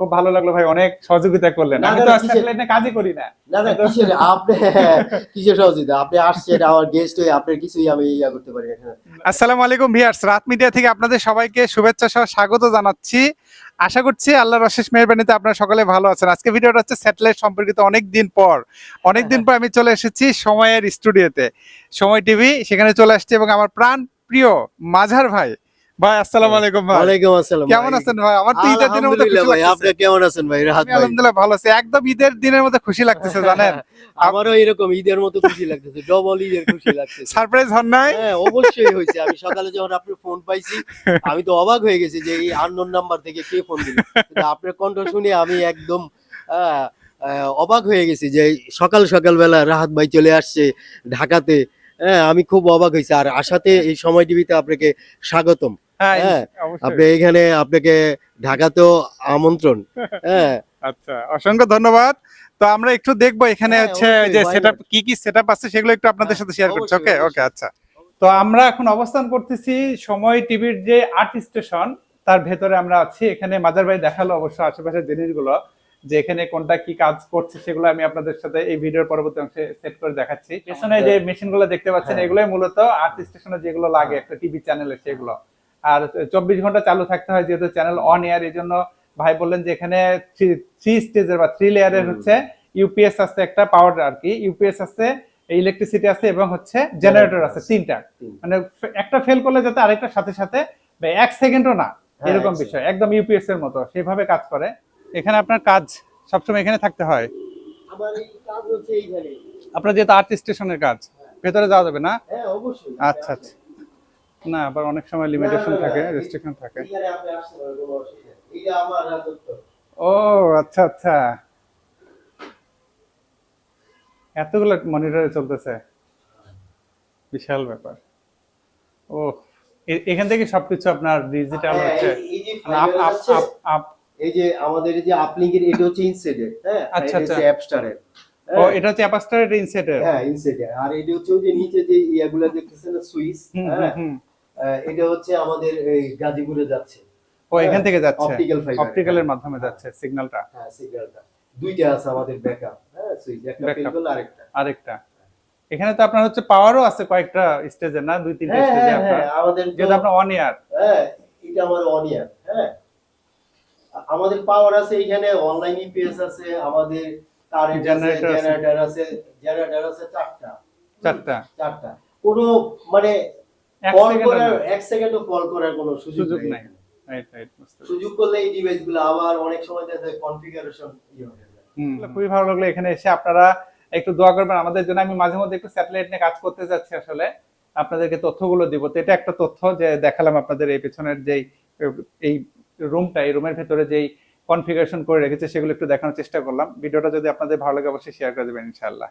খুব ভালো লাগল ভাই অনেক সহযোগিতা করলেন। আমি তো না, স্যাটেলাইট নিয়ে কাজই করি না। না না কিসের আপনি কিসের সহযোগিতা? আপনি আসছেন আমার গেস্ট হয়ে আপনার কিছুই আমি ইয়া করতে পারি আসসালামু আলাইকুম ভিউয়ার্স রাত মিডিয়া থেকে আপনাদের সবাইকে শুভেচ্ছা সহ স্বাগত জানাচ্ছি। আশা করছি আল্লাহর অশেষ মেহরবানিতে আপনারা সকলে ভালো আছেন। আজকে ভিডিওটা হচ্ছে স্যাটেলাইট সম্পর্কিত অনেক দিন পর। অনেক দিন পর আমি চলে এসেছি সময়ের স্টুডিওতে। সময় টিভি সেখানে চলে আসছি এবং আমার প্রাণ প্রিয় মাঝার ভাই ভাই আসসালামু আলাইকুম ভাই। ওয়ালাইকুম আসসালাম কেমন আছেন ভাই? আমার তো ঈদের দিনের আলহামদুলিল্লাহ খুশি ভাই আপনি কেমন আছেন ভাই? রাহাত আমি ভাই। আলহামদুলিল্লাহ ভালো আছি। একদম ঈদের দিনের মধ্যে খুশি লাগতেছে জানেন? আমারও এরকম ঈদের মতো খুশি লাগতেছে ডবল ঈদের খুশি লাগতেছে। সারপ্রাইজ হন নাই? হ্যাঁ অবশ্যই আমি সকালে যখন আপনার ফোন পাইছি আমি তো অবাক হয়ে গেছি যে এই আননোন নাম্বার থেকে কে ফোন দিল। আপনার কণ্ঠ শুনে আমি একদম অবাক হয়ে গেছি যে সকাল সকাল বেলা রাহাত ভাই চলে আসছে ঢাকাতে। হ্যাঁ আমি খুব অবাক হয়েছি। আর আশাতে এই সময় টিভিতে আপনাকে স্বাগতম। হ্যাঁ হ্যাঁ, আপনি এখানে আপনাকে ঢাকাতেও আমন্ত্রণ। হ্যাঁ। আচ্ছা অসংখ্য ধন্যবাদ। তো আমরা একটু দেখব এখানে হচ্ছে যে সেটআপ? কি কি সেটআপ আছে সেগুলো একটু আপনাদের সাথে শেয়ার করছি ওকে ওকে আচ্ছা। তো আমরা এখন অবস্থান করতেছি সময় টিভির যে আর্ট স্টেশন তার ভেতরে আমরা আছি। এখানে মাজার ভাই দেখাল অবশ্য আশেপাশের জিনিসগুলো যে এখানে কোনটা কি কাজ করছে সেগুলো আমি আপনাদের সাথে এই ভিডিওর পরবর্তী অংশে সেট করে দেখাচ্ছি। পেছনে যে মেশিনগুলো দেখতে পাচ্ছেন। এগুলোই মূলত আর্ট স্টেশনে যেগুলো লাগে একটা টিভি চ্যানেলে সেগুলো। আর চব্বিশ ঘণ্টা চালু থাকতে হয় যেহেতু চ্যানেল অন এয়ার এই জন্য ভাই বললেন যে এখানে থ্রি স্টেজের বা থ্রি লেয়ারের হচ্ছে ইউপিএস আছে একটা পাওয়ার আর কি ইউপিএস আছে ইলেকট্রিসিটি আছে এবং হচ্ছে জেনারেটর আছে। তিনটা। মানে একটা ফেল করলে যাতে আরেকটার সাথে সাথে বা এক সেকেন্ডও না হ্যাঁ, এরকম বিষয়। একদম ইউপিএস এর মতো সেভাবে কাজ করে। এখানে আপনার কাজ সবসময় এখানে থাকতে হয়। আমার এই কাজ হচ্ছে এইখানে। আপনার যেহেতু আর্ট স্টেশনের কাজ ভেতরে যাওয়া যাবে না? হ্যাঁ আচ্ছা আচ্ছা। না আবার অনেক সময় লিমিটেশন থাকে রেস্ট্রিকশন থাকে। ও আচ্ছা আচ্ছা। এতগুলো মনিটরে চলতেছে। বিশাল ব্যাপার। ও এখান থেকে সবকিছু আপনার ডিজিটাল হচ্ছে। এই- যে এই আমাদের এই যে আপলিঙ্কের এটা হচ্ছে ইনসেটের হ্যাঁ? আচ্ছা, আচ্ছা। অ্যাপস্টারের ও এটা হচ্ছে অ্যাপাস্টার এটা ইনসেটের হ্যাঁ ইনসেটের আর এটা হচ্ছে ওই যে নিচে যে ইয়াগুলা দেখতেছেন না সুইচ হ্যাঁ? এটা হচ্ছে আমাদের এই গাজীপুরে যাচ্ছে। ও এখান থেকে যাচ্ছে। অপটিক্যাল ফাইবার অপটিক্যালের মাধ্যমে যাচ্ছে সিগন্যালটা হ্যাঁ সিগন্যালটা দুইটা আছে আমাদের ব্যাকআপ হ্যাঁ সুইচ একটা। আরেকটা। আরেকটা। এখানে তো আপনার হচ্ছে পাওয়ারও আছে কয়েকটা স্টেজে না? দুই তিনটা হ্যাঁ স্টেজে হ্যাঁ আপনার। হ্যাঁ আমাদের যেহেতু আপনার ওয়ান ইয়ার হ্যাঁ এটা আমার অন ইয়ার হ্যাঁ। আমাদের পাওয়ার আছে এখানে অনলাইন ইপিএস আছে আমাদের কারেন্ট জেনারেটর আছে? জেনারেটর আছে চারটা। চারটা? চারটা। কোনো মানে সেকেন্ড করার এক সেকেন্ডও ফল করার কোনো সুযোগ নাই। রাইট রাইট সুযোগ করলে এই ডিভাইসগুলো আবার অনেক সময় দেখা যায় কনফিগারেশন খুবই ভালো লাগল এখানে এসে। আপনারা একটু দোয়া করবেন আমাদের জন্য। আমি মাঝে মধ্যে একটু স্যাটেলাইট নিয়ে কাজ করতে যাচ্ছি আসলে। আপনাদেরকে তথ্যগুলো দিব। তো এটা একটা তথ্য যে দেখালাম আপনাদের এই পেছনের যেই এই রুমটা এই রুমের ভেতরে যেই কনফিগারেশন করে রেখেছে, সেগুলো একটু দেখানোর চেষ্টা করলাম। ভিডিওটা যদি আপনাদের ভালো লাগে, অবশ্যই শেয়ার করে দেবেন, ইনশাআল্লাহ।